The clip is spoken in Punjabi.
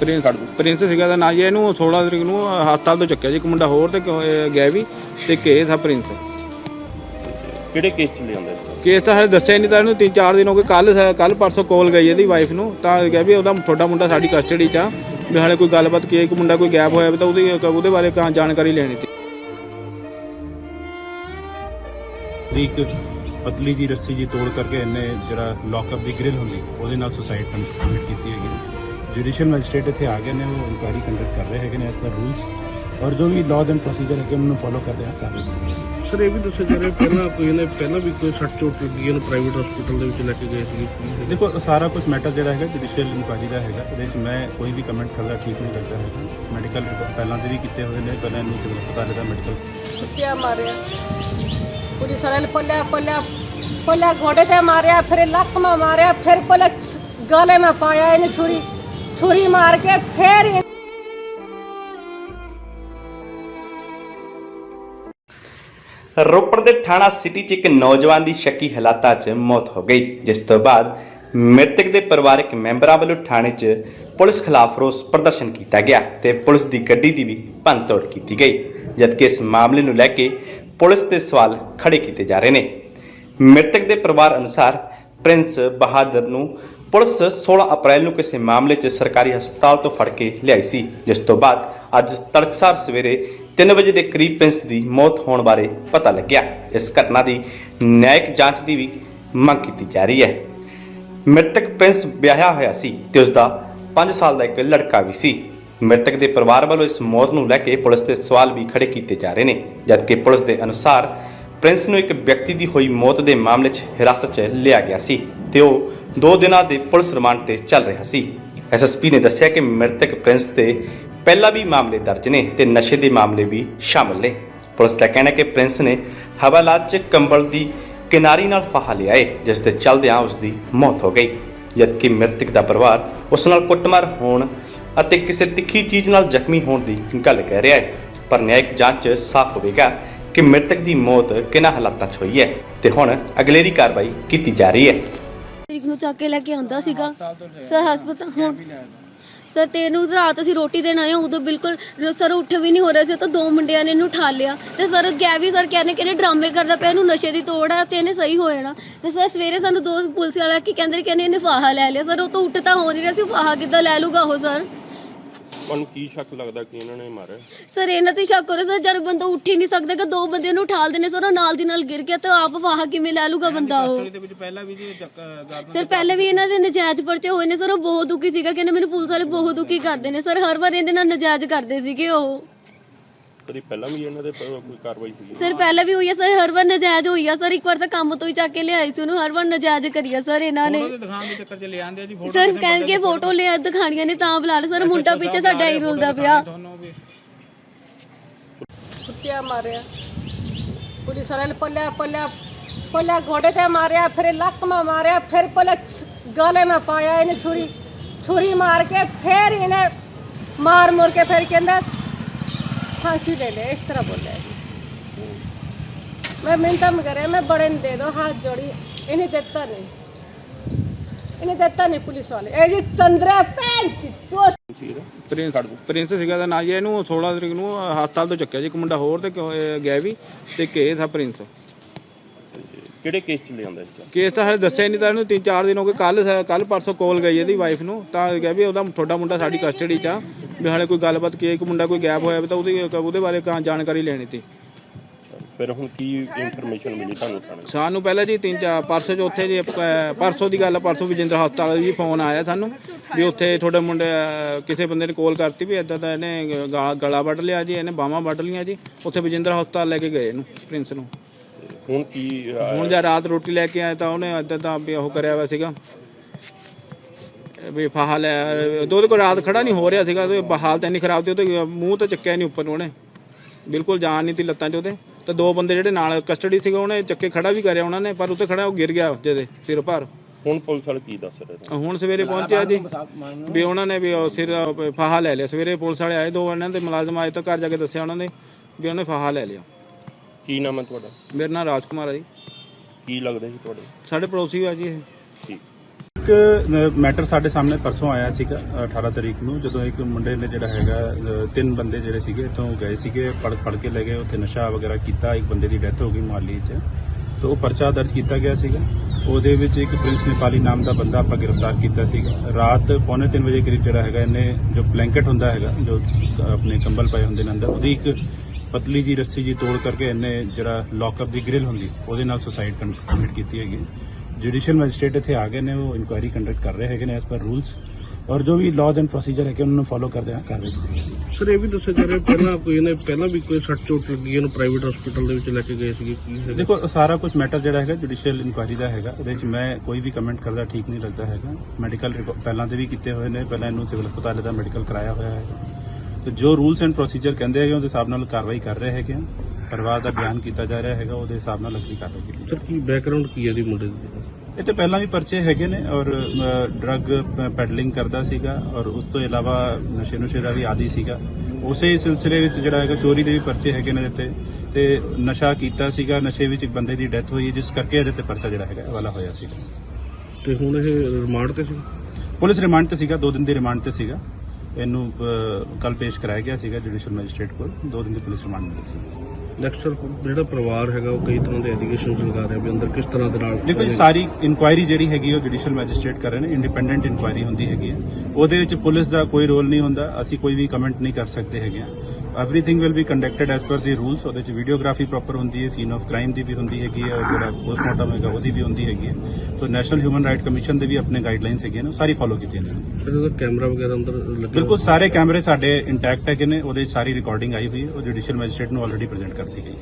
ਪ੍ਰਿੰਸ ਪ੍ਰਿੰਸ ਸੀਗਾ ਦਾ ਨਾਂ ਜੀ ਇਹਨੂੰ 16 ਤਰੀਕ ਨੂੰ ਹਸਪਤਾਲ ਤੋਂ ਚੱਕਿਆ ਜੀ ਇੱਕ ਮੁੰਡਾ ਹੋਰ ਤੇ ਗਿਆ ਵੀ ਤੇ ਕੇਸ ਆ ਪ੍ਰਿੰਸ ਕਿਹੜੇ ਕੇਸ ਚ ਲਿਆਂਦਾ ਇਸ ਦਾ ਕੇਸ ਤਾਂ ਹਲੇ ਦੱਸਿਆ ਨਹੀਂ ਤਾਂ ਇਹਨੂੰ ਤਿੰਨ ਚਾਰ ਦਿਨ ਹੋ ਗਏ ਕੱਲ ਕੱਲ ਪਰਸੋਂ ਕਾਲ ਗਈ ਇਹਦੀ ਵਾਈਫ ਨੂੰ ਤਾਂ ਕਿਹਾ ਵੀ ਉਹਦਾ ਛੋਟਾ ਮੁੰਡਾ ਸਾਡੀ ਕਸਟਡੀ 'ਚ ਆ। ਵੀ ਹਾਲੇ ਕੋਈ ਗੱਲਬਾਤ ਕੀ ਇੱਕ ਮੁੰਡਾ ਕੋਈ ਗੈਪ ਹੋਇਆ ਤਾਂ ਉਹਦੀ ਉਹਦੇ ਬਾਰੇ ਕਾਂ ਜਾਣਕਾਰੀ ਲੈਣੀ ਸੀ। ਇੱਕ ਪਤਲੀ ਜੀ ਰੱਸੀ ਜੀ ਤੋੜ ਕਰਕੇ ਇਹਨੇ ਜਿਹੜਾ ਲੌਕਅਪ ਦੀ ਗ੍ਰਿਲ ਹੁੰਦੀ ਉਹਦੇ ਨਾਲ ਸੁਸਾਈਡ ਕਮਿਟ ਕੀਤੀ ਹੈਗੀ। ਜੁਡੀਸ਼ੀਅਲ ਮੈਜਿਸਟ੍ਰੇਟ ਇੱਥੇ ਆ ਗਏ ਨੇ ਉਹ ਇਨਕੁਆਇਰੀ ਕੰਡਕਟ ਕਰ ਰਹੇ ਹੈਗੇ ਨੇ ਐਸ ਪਰ ਰੂਲਸ ਔਰ ਜੋ ਵੀ ਲਾਅ ਐਂਡ ਪ੍ਰੋਸੀਜਰ ਹੈਗੇ ਉਹਨੂੰ ਫੋਲੋ ਕਰਦੇ ਆ ਕਰ ਰਹੇ ਨੇ ਸਰ ਇਹ ਵੀ ਦੱਸਿਆ ਜਾ ਰਿਹਾ ਪਹਿਲਾਂ ਕੋਈ ਇਹਨੇ ਪਹਿਲਾਂ ਵੀ ਕੋਈ ਸੱਟ ਚੋਟ ਲੱਗੀ ਇਹਨੂੰ ਪ੍ਰਾਈਵੇਟ ਹਸਪੀਟਲ ਦੇ ਵਿੱਚ ਲੈ ਕੇ ਗਏ ਸੀ ਦੇਖੋ ਸਾਰਾ ਕੁਝ ਮੈਟਰ ਜਿਹੜਾ ਹੈਗਾ ਜੁਡੀਸ਼ੀਅਲ ਇਨਕੁਆਇਰੀ ਦਾ ਹੈਗਾ ਉਹਦੇ ਵਿੱਚ ਮੈਂ ਕੋਈ ਵੀ ਕਮੈਂਟ ਕਰਦਾ ਠੀਕ ਨਹੀਂ ਲੱਗਦਾ ਹੈਗਾ ਮੈਡੀਕਲ ਪਹਿਲਾਂ ਦੇ ਵੀ ਕੀਤੇ ਹੋਏ ਨੇ ਪਹਿਲਾਂ ਇਹਨੂੰ ਸਿਵਲ ਹਸਪਤਾਲ ਦਾ ਮੈਡੀਕਲ ਕੁੱਤਿਆ ਮਾਰਿਆ ਪੁਲਿਸ ਵਾਲਿਆਂ ਨੇ ਪੱਲਿਆ ਪੱਲਿਆ ਪੱਲਿਆ ਘੋੜੇ ਤੇ ਮਾਰਿਆ ਫਿਰ ਲੱਕ ਮਾ ਮਾਰਿਆ ਫਿਰ ਪੱਲੇ ਗਲੇ में ਪਾਇਆ ਇਹਨੇ ਛੁਰੀ ਛੁਰੀ ਮਾਰ ਕੇ ਫਿਰ ਰੋਪੜ ਦੇ ਥਾਣਾ ਸਿਟੀ 'ਚ ਇੱਕ ਨੌਜਵਾਨ ਦੀ ਸ਼ੱਕੀ ਹਾਲਾਤਾਂ 'ਚ ਮੌਤ ਹੋ ਗਈ, ਜਿਸ ਤੋਂ ਬਾਅਦ ਮ੍ਰਿਤਕ ਦੇ ਪਰਿਵਾਰਕ ਮੈਂਬਰਾਂ ਵੱਲੋਂ ਥਾਣੇ 'ਚ ਪੁਲਿਸ ਖਿਲਾਫ ਰੋਸ ਪ੍ਰਦਰਸ਼ਨ ਕੀਤਾ ਗਿਆ ਤੇ ਪੁਲਿਸ ਦੀ ਗੱਡੀ ਦੀ ਵੀ ਭੰਨਤੋੜ ਕੀਤੀ ਗਈ, ਜਦਕਿ ਇਸ ਮਾਮਲੇ ਨੂੰ ਲੈ ਕੇ ਪੁਲਿਸ ਤੇ ਸਵਾਲ ਖੜੇ ਕੀਤੇ ਜਾ ਰਹੇ ਨੇ। ਮ੍ਰਿਤਕ ਦੇ ਪਰਿਵਾਰ ਅਨੁਸਾਰ ਪ੍ਰਿੰਸ ਬਹਾਦਰ ਨੂੰ ਪੁਲਿਸ 16 ਅਪ੍ਰੈਲ ਨੂੰ ਕਿਸੇ ਮਾਮਲੇ 'ਚ ਸਰਕਾਰੀ ਹਸਪਤਾਲ ਤੋਂ ਫੜ ਕੇ ਲਿਆਈ ਸੀ, ਜਿਸ ਤੋਂ ਬਾਅਦ ਅੱਜ ਤੜਕਸਾਰ ਸਵੇਰੇ 3 ਵਜੇ ਦੇ ਕਰੀਬ ਪ੍ਰਿੰਸ ਦੀ ਮੌਤ ਹੋਣ ਬਾਰੇ ਪਤਾ ਲੱਗਿਆ। ਇਸ ਘਟਨਾ ਦੀ ਨਿਆਇਕ ਜਾਂਚ ਦੀ ਵੀ ਮੰਗ ਕੀਤੀ ਜਾ ਰਹੀ ਹੈ। ਮ੍ਰਿਤਕ ਪ੍ਰਿੰਸ ਵਿਆਹਿਆ ਹੋਇਆ ਸੀ ਤੇ ਉਸ ਦਾ 5 ਸਾਲ ਦਾ ਇੱਕ ਲੜਕਾ ਵੀ ਸੀ। ਮ੍ਰਿਤਕ ਦੇ ਪਰਿਵਾਰ ਵੱਲੋਂ ਇਸ ਮੌਤ ਨੂੰ ਲੈ ਕੇ ਪੁਲਿਸ ਤੇ ਸਵਾਲ ਵੀ ਖੜੇ ਕੀਤੇ ਜਾ ਰਹੇ ਨੇ, ਜਦਕਿ ਪੁਲਿਸ ਦੇ ਅਨੁਸਾਰ ਪ੍ਰਿੰਸ ਨੂੰ ਇੱਕ ਵਿਅਕਤੀ ਦੀ ਹੋਈ ਮੌਤ ਦੇ ਮਾਮਲੇ 'ਚ ਹਿਰਾਸਤ 'ਚ ਲਿਆ ਗਿਆ ਸੀ। ਤੇ ਉਹ 2 ਦਿਨਾਂ ਦੇ ਪੁਲਿਸ ਰਿਮਾਂਡ ਤੇ ਚੱਲ ਰਿਹਾ ਸੀ। ਐਸਐਸਪੀ ਨੇ ਦੱਸਿਆ ਕਿ ਮ੍ਰਿਤਕ ਪ੍ਰਿੰਸ ਤੇ ਪਹਿਲਾਂ ਵੀ ਮਾਮਲੇ ਦਰਜ ਨੇ ਤੇ ਨਸ਼ੇ ਦੇ ਮਾਮਲੇ ਵੀ ਸ਼ਾਮਲ ਨੇ। ਪੁਲਿਸ ਦਾ ਕਹਿਣਾ ਹੈ ਕਿ ਪ੍ਰਿੰਸ ਨੇ ਹਵਾਲਾਤ 'ਚ ਕੰਬਲ ਦੀ ਕਿਨਾਰੀ ਨਾਲ ਫਾਹਾ ਲਿਆ ਏ ਜਿਸ ਦੇ ਚੱਲਦਿਆਂ ਉਸ ਦੀ ਮੌਤ ਹੋ ਗਈ। ਜਦਕਿ ਮ੍ਰਿਤਕ ਦਾ ਪਰਿਵਾਰ ਉਸ ਨਾਲ ਕੁੱਟਮਾਰ ਹੋਣ ਅਤੇ ਕਿਸੇ ਤਿੱਖੀ ਚੀਜ਼ ਨਾਲ ਜ਼ਖਮੀ ਹੋਣ ਦੀ ਗੱਲ ਕਹਿ ਰਿਹਾ ਹੈ। ਪਰ ਨਿਆਇਕ ਜਾਂਚ 'ਚ ਸਾਫ਼ ਹੋਵੇਗਾ ਕਿ ਮ੍ਰਿਤਕ ਦੀ ਮੌਤ ਕਿਹਨਾਂ ਹਾਲਾਤਾਂ 'ਚ ਹੋਈ ਹੈ ਤੇ ਹੁਣ ਅਗਲੇਰੀ ਕਾਰਵਾਈ ਕੀਤੀ ਜਾ ਰਹੀ ਹੈ। ਤਰੀਕ ਨੂੰ ਚੱਕ ਕੇ ਲੈ ਕੇ ਆਉਂਦਾ ਸੀਗਾ। ਸਰ ਹਸਪਤਾਲ ਹੁਣ ਸਰ ਤੇ ਇਹਨੂੰ ਰਾਤ ਅਸੀਂ ਰੋਟੀ ਦੇਣ ਆਏ ਹਾਂ, ਉਦੋਂ ਬਿਲਕੁਲ ਸਰ ਉੱਠ ਵੀ ਨਹੀਂ ਹੋ ਰਿਹਾ ਸੀ ਤਾਂ ਦੋ ਮੁੰਡਿਆਂ ਨੇ ਇਹਨੂੰ ਉਠਾ ਲਿਆ। ਤੇ ਸਰ ਗਿਆ ਵੀ ਸਰ ਕਹਿੰਦੇ ਕਹਿੰਦੇ ਡਰਾਮੇ ਕਰਦਾ ਪਿਆ ਇਹਨੂੰ ਨਸ਼ੇ ਦੀ ਤੋੜ ਆ ਤੇ ਇਹਨੇ ਸਹੀ ਹੋ ਜਾਣਾ। ਤੇ ਸਰ ਸਵੇਰੇ ਸਾਨੂੰ ਦੋ ਪੁਲਿਸ ਵਾਲਾ ਕੀ ਕਹਿੰਦੇ ਕਹਿੰਦੇ ਇਹਨੇ ਫਾਹਾ ਲੈ ਲਿਆ। ਸਰ ਉਹ ਤਾਂ ਉੱਠ ਤਾਂ ਹੋ ਨਹੀਂ ਰਿਹਾ ਸੀ ਫਾਹਾ ਕਿੱਦਾਂ ਲੈ ਲੂਗਾ ਉਹ ਸਰ? ਤੁਹਾਨੂੰ ਕੀ ਸ਼ੱਕ ਲੱਗਦਾ ਕਿ ਇਹਨਾਂ ਨੇ ਮਾਰਿਆ? ਸਰ ਇਹਨਾਂ ਤੇ ਸ਼ੱਕ ਕਰੋ ਸਰ ਜਦ ਬੰਦਾ ਉੱਠ ਹੀ ਨਹੀਂ ਸਕਦਾ ਕਿ ਦੋ ਬੰਦੇ ਨੂੰ ਉਠਾਲ ਦੇਣੇ ਸਰ ਉਹ ਨਾਲ ਦੀ ਨਾਲ ਗਿਰ ਗਿਆ ਤੇ ਆਪ ਫਾਹਾ ਕਿਵੇਂ ਲੈ ਲੂਗਾ ਬੰਦਾ ਉਹ? ਦੇ ਵਿੱਚ ਪਹਿਲਾਂ ਵੀ ਜੀ ਸਰ ਪਹਿਲੇ ਵੀ ਇਹਨਾਂ ਦੇ ਨਜਾਇਜ਼ ਪਰਚੇ ਹੋਏ ਨੇ ਸਰ ਉਹ ਬਹੁਤ ਦੁਖੀ ਸੀਗਾ ਕਹਿੰਦੇ ਮੈਨੂੰ ਪੁਲਿਸ ਵਾਲੇ ਬਹੁਤ ਦੁਖੀ ਕਰਦੇ ਨੇ। ਸਰ ਹਰ ਵਾਰ ਇਹਦੇ ਨਾਲ ਨਜਾਇਜ਼ ਕਰਦੇ ਸੀਗੇ ਉਹ। ਕਦੀ ਪਹਿਲਾਂ ਵੀ ਇਹਨਾਂ ਦੇ ਪਰ ਕੋਈ ਕਾਰਵਾਈ ਹੋਈ ਹੈ? ਸਰ ਪਹਿਲੇ ਵੀ ਹੋਈ ਆ ਸਰ ਹਰ ਵਾਰ ਨਜਾਇਜ਼ ਹੋਈ ਆ ਸਰ ਇੱਕ ਵਾਰ ਤਾਂ ਕੰਮ ਤੋਂ ਹੀ ਚੱਕ ਕੇ ਲਿਆਈ ਸੀ ਉਹਨੂੰ ਹਰ ਵਾਰ ਨਜਾਇਜ਼ ਕਰੀਆ ਸਰ ਇਹਨਾਂ ਨੇ। ਦਿਖਾਉਣ ਦੇ ਚੱਕਰ 'ਚ ਲੈ ਆਂਦੇ ਆ ਜੀ ਫੋਟੋ ਸਰ ਕਹਿੰਦੇ ਫੋਟੋ ਲਿਆ ਦਿਖਾਣੀਆਂ ਨੇ ਤਾਂ ਬੁਲਾ ਲਓ ਸਰ ਮੁੰਡਾ ਪਿੱਛੇ ਸਾਡਾ ਹੀ ਰੁਲਦਾ ਪਿਆ। ਤੁਹਾਨੂੰ ਵੀ। ਕੁੱਤਿਆ ਮਾਰਿਆ ਪੁਲਿਸ ਵਾਲਿਆਂ ਨੇ ਪੱਲਿਆ ਪੱਲਿਆ ਪੱਲਿਆ ਘੋੜੇ ਤੇ ਮਾਰਿਆ ਫਿਰ ਲੱਕ ਮਾ ਮਾਰਿਆ ਫਿਰ ਪੱਲੇ ਗਲੇ में ਪਾਇਆ ਇਹਨੇ ਛੁਰੀ ਛੁਰੀ ਮਾਰ ਕੇ ਫਿਰ ਇਹਨੇ ਮਾਰ ਮੁਰ ਕੇ ਫਿਰ ਕਹਿੰਦਾ फांसी ले ले इस तरह बोल रहा है मैं मिनता में करे मैं बड़े ने दे दो हाथ जोड़ी इन्हें देता नहीं इन्हें देता नहीं पुलिस वाले ए जी चंद्रा पैंती चोस ਪ੍ਰਿੰਸ ਪ੍ਰਿੰਸ ਸੀਗਾ ਦਾ ਨਾਂ ਜੀ ਇਹਨੂੰ 16 ਤਰੀਕ ਨੂੰ ਹਸਪਤਾਲ ਤੋਂ ਚੱਕਿਆ ਜੀ ਇੱਕ ਮੁੰਡਾ ਹੋਰ ਤੇ ਕ- ਇਹ ਗਿਆ ਵੀ ਤੇ ਕੇਸ ਆ ਪ੍ਰਿੰਸ ਕਿਹੜੇ ਕੇਸ ਚ ਲਿਆਂਦਾ ਇਸ ਦਾ ਕੇਸ ਤਾਂ ਹਲੇ ਦੱਸਿਆ ਨਹੀਂ ਤਾਂ ਇਹਨੂੰ ਤਿੰਨ ਚਾਰ ਦਿਨ ਹੋ ਗਏ। ਕੱਲ ਕੱਲ ਪਰਸੋਂ ਕਾਲ ਗਈ ਇਹਦੀ ਵਾਈਫ ਨੂੰ ਤਾਂ ਕਿਹਾ ਵੀ ਉਹਦਾ ਛੋਟਾ ਮੁੰਡਾ ਸਾਡੀ ਕਸਟਡੀ 'ਚ ਆ। ਵੀ ਹਾਲੇ ਕੋਈ ਗੱਲਬਾਤ ਕੀ ਇੱਕ ਮੁੰਡਾ ਕੋਈ ਗੈਪ ਹੋਇਆ ਵੀ ਤਾਂ ਉਹਦੀ ਉਹਦੇ ਬਾਰੇ ਕਾਂ ਜਾਣਕਾਰੀ ਲੈਣੀ ਸੀ। ਫਿਰ ਹੁਣ ਕੀ ਇਨਫੋਰਮੇਸ਼ਨ ਮਿਲੀ ਤੁਹਾਨੂੰ ਥਾਣੇ? ਸਾਨੂੰ ਪਹਿਲਾਂ ਜੀ ਤਿੰਨ ਚਾਰ ਪਰਸੋਂ ਜੀ ਅਹ ਪਰਸੋਂ ਦੀ ਗੱਲ ਆ, ਪਰਸੋਂ ਵਿਜੇਂਦਰ ਹਸਪਤਾਲ ਜੀ ਫੋਨ ਆਇਆ ਸਾਨੂੰ ਵੀ ਉੱਥੇ ਤੁਹਾਡੇ ਮੁੰਡੇ ਕਿਸੇ ਬੰਦੇ ਨੇ ਕਾਲ ਕਰਤੀ ਵੀ ਇਦਾਂ ਦਾ ਇਹਨੇ ਗਲਾ ਵੱਢ ਲਿਆ ਜੀ ਇਹਨੇ ਬਾਹਾਂ ਵੱਢ ਲੀਆਂ ਜੀ ਉੱਥੇ ਵਿਜੇਂਦਰ ਹਸਪਤਾਲ ਲੈ ਕੇ ਗਏ ਇਹਨੂੰ ਪ੍ਰਿੰਸ ਨੂੰ। ਹੁਣ ਕੀ ਹੁਣ ਜਦ ਰਾਤ ਰੋਟੀ ਲੈ ਕੇ ਆਏ ਤਾਂ ਉਹਨੇ ਇਦਾਂ ਦਾ ਵੀ ਉਹ ਕਰਿਆ ਹੋਇਆ ਸੀਗਾ। ਵੀ ਫਾਹਾ ਲੈ ਦੋ ਉਹਦੇ ਕੋਲ ਰਾਤ ਖੜਾ ਨਹੀਂ ਹੋ ਰਿਹਾ ਸੀਗਾ ਤੇ ਹਾਲਤ ਇੰਨੀ ਖਰਾਬ ਸੀ ਉਹਦੇ ਮੂੰਹ ਤਾਂ ਚੱਕਿਆ ਨਹੀਂ ਉੱਪਰ ਉਹਨੇ। ਬਿਲਕੁਲ ਜਾਨ ਨਹੀਂ ਤੀ ਲੱਤਾਂ 'ਚ ਉਹਦੇ। ਤੇ ਦੋ ਬੰਦੇ ਜਿਹੜੇ ਨਾਲ ਕਸਟਡੀ ਸੀਗੇ ਉਹਨੇ ਚੱਕੇ ਖੜਾ ਵੀ ਕਰਿਆ ਉਹਨਾਂ ਨੇ ਪਰ ਉੱਤੇ ਖੜਾ ਉਹ ਗਿਰ ਗਿਆ ਜਿਹਦੇ ਸਿਰ ਭਾਰ। ਹੁਣ ਪੁਲਿਸ ਵਾਲੇ ਕੀ ਦੱਸ ਰਹੇ ਨੇ? ਹੁਣ ਸਵੇਰੇ ਪਹੁੰਚਿਆ ਜੀ। ਵੀ ਉਹਨਾਂ ਨੇ ਵੀ ਸਿਰ ਫਾਹਾ ਲੈ ਲਿਆ। ਸਵੇਰੇ ਪੁਲਿਸ ਵਾਲੇ ਆਏ ਦੋ ਉਹਨਾਂ ਦੇ ਮੁਲਾਜ਼ਮ ਆਏ ਤਾਂ ਘਰ ਜਾ ਕੇ ਦੱਸਿਆ ਉਹਨਾਂ ਨੇ ਵੀ ਉਹਨੇ ਫਾਹਾ ਲੈ ਲਿਆ। ਕੀ ਨਾਮ ਹੈ ਤੁਹਾਡਾ? ਮੇਰਾ ਨਾਮ ਰਾਜਕੁਮਾਰ ਹੈ ਜੀ। ਕੀ ਲੱਗਦਾ ਸੀ ਤੁਹਾਡੇ? ਸਾਡੇ ਪੜੋਸੀ ਆ ਜੀ ਇਹ। ਠੀਕ। ਇੱਕ ਮੈਟਰ ਸਾਡੇ ਸਾਹਮਣੇ ਪਰਸੋਂ ਆਇਆ ਸੀਗਾ 18 ਤਰੀਕ ਨੂੰ ਜਦੋਂ ਇੱਕ ਮੁੰਡੇ ਨੇ ਜਿਹੜਾ ਹੈਗਾ ਅ, ਤਿੰਨ ਬੰਦੇ ਜਿਹੜੇ ਸੀਗੇ ਇੱਥੋਂ ਗਏ ਸੀਗੇ ਫੜ ਫੜ ਕੇ ਲੈ ਗਏ ਉੱਥੇ ਨਸ਼ਾ ਵਗੈਰਾ ਕੀਤਾ ਇੱਕ ਬੰਦੇ ਦੀ ਡੈਥ ਹੋ ਗਈ ਮੁਹਾਲੀ 'ਚ। ਤੇ ਉਹ ਪਰਚਾ ਦਰਜ ਕੀਤਾ ਗਿਆ ਸੀਗਾ। ਉਹਦੇ ਵਿੱਚ ਇੱਕ ਪ੍ਰਿੰਸ ਨੇਪਾਲੀ ਨਾਮ ਦਾ ਬੰਦਾ ਆਪਾਂ ਗ੍ਰਿਫਤਾਰ ਕੀਤਾ ਸੀਗਾ। ਰਾਤ ਪੌਣੇ 3 ਵਜੇ ਕਰੀਬ ਜਿਹੜਾ ਹੈਗਾ ਇਹਨੇ ਜੋ ਬਲੈਂਕਟ ਹੁੰਦਾ ਹੈਗਾ ਜੋ ਆਪਣੇ ਕੰਬਲ ਪਏ ਹੁੰਦੇ ਨੇ ਅੰਦਰ ਉਹਦੀ ਇੱਕ ਪਤਲੀ ਜੀ ਰੱਸੀ ਜੀ ਤੋੜ ਕਰਕੇ ਇਹਨੇ ਜਿਹੜਾ ਲੌਕਅਪ ਦੀ ਗ੍ਰਿਲ ਹੁੰਦੀ ਉਹਦੇ ਨਾਲ ਸੁਸਾਈਡ ਕਮਿਟ ਕੀਤੀ ਹੈਗੀ। ਜੁਡੀਸ਼ੀਅਲ ਮੈਜਿਸਟ੍ਰੇਟ ਇੱਥੇ ਆ ਗਏ ਨੇ ਉਹ ਇਨਕੁਆਇਰੀ ਕੰਡਕਟ ਕਰ ਰਹੇ ਹੈਗੇ ਨੇ ਐਸ ਪਰ ਰੂਲਸ ਔਰ ਜੋ ਵੀ ਲਾਜ਼ ਐਂਡ ਪ੍ਰੋਸੀਜਰ ਹੈਗੇ ਉਹਨਾਂ ਨੂੰ ਫੋਲੋ ਕਰਦੇ ਆ ਕੀਤੀ ਜਾਏਗੀ। ਸਰ ਇਹ ਵੀ ਦੱਸਿਆ ਜਾ ਰਿਹਾ ਪਹਿਲਾਂ ਕੋਈ ਇਹਨੇ ਪਹਿਲਾਂ ਵੀ ਕੋਈ ਸੱਟ ਚੋਟ ਲੱਗੀ ਇਹਨੂੰ ਪ੍ਰਾਈਵੇਟ ਹਸਪੀਟਲ ਦੇ ਵਿੱਚ ਲੈ ਕੇ ਗਏ ਸੀਗੇ ਕੀ ਹੈਗਾ? ਦੇਖੋ ਸਾਰਾ ਕੁਝ ਮੈਟਰ ਜਿਹੜਾ ਹੈਗਾ ਜੁਡੀਸ਼ੀਅਲ ਇਨਕੁਆਇਰੀ ਦਾ ਹੈਗਾ। ਉਹਦੇ ਵਿੱਚ ਮੈਂ ਕੋਈ ਵੀ ਕਮੈਂਟ ਕਰਦਾ ਠੀਕ ਨਹੀਂ ਲੱਗਦਾ ਹੈਗਾ। ਮੈਡੀਕਲ ਪਹਿਲਾਂ ਤੇ ਵੀ ਕੀਤੇ ਹੋਏ ਨੇ ਪਹਿਲਾਂ ਇਹਨੂੰ ਸਿਵਲ ਹਸਪਤਾਲ ਦਾ ਮੈਡੀਕਲ ਕਰਾਇਆ ਹੋਇਆ ਹੈ ਤੇ ਜੋ ਰੂਲਸ ਐਂਡ ਪ੍ਰੋਸੀਜਰ ਕਹਿੰਦੇ ਹੈਗੇ ਉਹਦੇ ਹਿਸਾਬ ਨਾਲ ਕਾਰਵਾਈ ਕਰ ਰਹੇ ਹੈਗੇ ਆ। ਪਰਿਵਾਰ ਦਾ ਬਿਆਨ ਕੀਤਾ ਜਾ ਰਿਹਾ ਹੈਗਾ ਉਹਦੇ ਹਿਸਾਬ ਨਾਲ ਅਗਲੀ ਕਾਰਵਾਈ ਕੀਤੀ ਸਰ ਕੀ ਬੈਕਗ੍ਰਾਉਂਡ ਕੀ ਹੈ ਇਹਦੀ ਮੁੰਡੇ ਦੀ? ਇਹ ਤੇ ਪਹਿਲਾਂ ਵੀ ਪਰਚੇ ਹੈਗੇ ਨੇ ਔਰ ਡਰੱਗ ਪੈਡਲਿੰਗ ਕਰਦਾ ਸੀਗਾ ਔਰ ਉਸ ਤੋਂ ਇਲਾਵਾ ਨਸ਼ੇ ਨੁਸ਼ੇ ਦਾ ਵੀ ਆਦੀ ਸੀਗਾ। ਉਸੇ ਸਿਲਸਿਲੇ ਵਿੱਚ ਜਿਹੜਾ ਹੈਗਾ ਚੋਰੀ ਦੇ ਵੀ ਪਰਚੇ ਹੈਗੇ ਨੇ ਇਹਦੇ ਤੇ। ਨਸ਼ਾ ਕੀਤਾ ਸੀਗਾ ਨਸ਼ੇ ਵਿੱਚ ਇੱਕ ਬੰਦੇ ਦੀ ਡੈਥ ਹੋਈ ਜਿਸ ਕਰਕੇ ਇਹਦੇ ਤੇ ਪਰਚਾ ਜਿਹੜਾ ਹੈਗਾ ਵਾਲਾ ਹੋਇਆ ਸੀਗਾ। ਤੇ ਹੁਣ ਇਹ ਰਿਮਾਂਡ ਤੇ ਸੀ? ਪੁਲਿਸ ਰਿਮਾਂਡ ਤੇ ਸੀਗਾ 2 ਦਿਨ ਦੀ ਰਿਮਾਂਡ ਤੇ ਸੀਗਾ। ਇਹਨੂੰ ਕੱਲ ਪੇਸ਼ ਕਰਾਇਆ ਗਿਆ ਸੀਗਾ ਜੁਡੀਸ਼ੀਅਲ ਮੈਜਿਸਟ੍ਰੇਟ ਕੋਲ। 2 ਦਿਨ ਦੀ ਪੁਲਿਸ ਰਿਮਾਂਡ ਮਿਲੀ ਸੀ। ਨੈਕਸਟ ਸਰ ਜਿਹੜਾ ਪਰਿਵਾਰ ਹੈਗਾ ਉਹ ਕਈ ਤਰ੍ਹਾਂ ਦੇ ਐਲੀਗੇਸ਼ਨਸ ਲਗਾ ਰਿਹਾ ਵੀ ਅੰਦਰ ਕਿਸ ਤਰ੍ਹਾਂ ਦੇ ਨਾਲ ਦੇਖੋ ਜੀ ਸਾਰੀ ਇਨਕੁਆਇਰੀ ਜਿਹੜੀ ਹੈਗੀ ਉਹ ਜੁਡੀਸ਼ੀਅਲ ਮੈਜਿਸਟ੍ਰੇਟ ਕਰ ਰਹੇ ਨੇ ਇੰਡੀਪੈਂਡੈਂਟ ਇਨਕੁਆਇਰੀ ਹੁੰਦੀ ਹੈਗੀ ਹੈ। ਉਹਦੇ ਵਿੱਚ ਪੁਲਿਸ ਦਾ ਕੋਈ ਰੋਲ ਨਹੀਂ ਹੁੰਦਾ ਅਸੀਂ ਕੋਈ ਵੀ ਕਮੈਂਟ ਨਹੀਂ ਕਰ ਸਕਦੇ ਹੈਗੇ। Everything will be conducted as per the rules ਉਹਦੇ ਵਿੱਚ ਵੀਡੀਓਗ੍ਰਾਫੀ ਪ੍ਰੋਪਰ ਹੁੰਦੀ ਹੈ ਸੀਨ ਆਫ ਕ੍ਰਾਈਮ ਦੀ ਵੀ ਹੁੰਦੀ ਹੈਗੀ ਹੈ ਔਰ ਜਿਹੜਾ ਪੋਸਟਮਾਰਟਮ ਹੈਗਾ ਉਹਦੀ ਵੀ ਹੁੰਦੀ ਹੈਗੀ ਹੈ। ਤਾਂ ਨੈਸ਼ਨਲ ਹਿਊਮਨ ਰਾਈਟ ਕਮਿਸ਼ਨ ਦੇ ਵੀ ਆਪਣੇ ਗਾਈਡਲਾਈਨਸ ਹੈਗੀਆਂ ਨੇ ਸਾਰੀ ਫੋਲੋ ਕੀਤੀਆਂ ਨੇ। ਉਹਦਾ ਕੈਮਰਾ ਵਗੈਰਾ ਅੰਦਰ ਲੱਗਿਆ ਬਿਲਕੁਲ ਸਾਰੇ ਕੈਮਰੇ ਸਾਡੇ ਇੰਟੈਕਟ ਹੈਗੇ ਨੇ ਉਹਦੇ 'ਚ ਸਾਰੀ ਰਿਕਾਰਡਿੰਗ ਆਈ ਹੋਈ ਹੈ ਉਹ ਜੁਡੀਸ਼ੀਅਲ ਮੈਜਿਸਟ੍ਰੇਟ ਨੂੰ ਆਲਰੇਡੀ ਪ੍ਰੈਜ਼ੈਂਟ ਕਰਤੀ ਗਈ।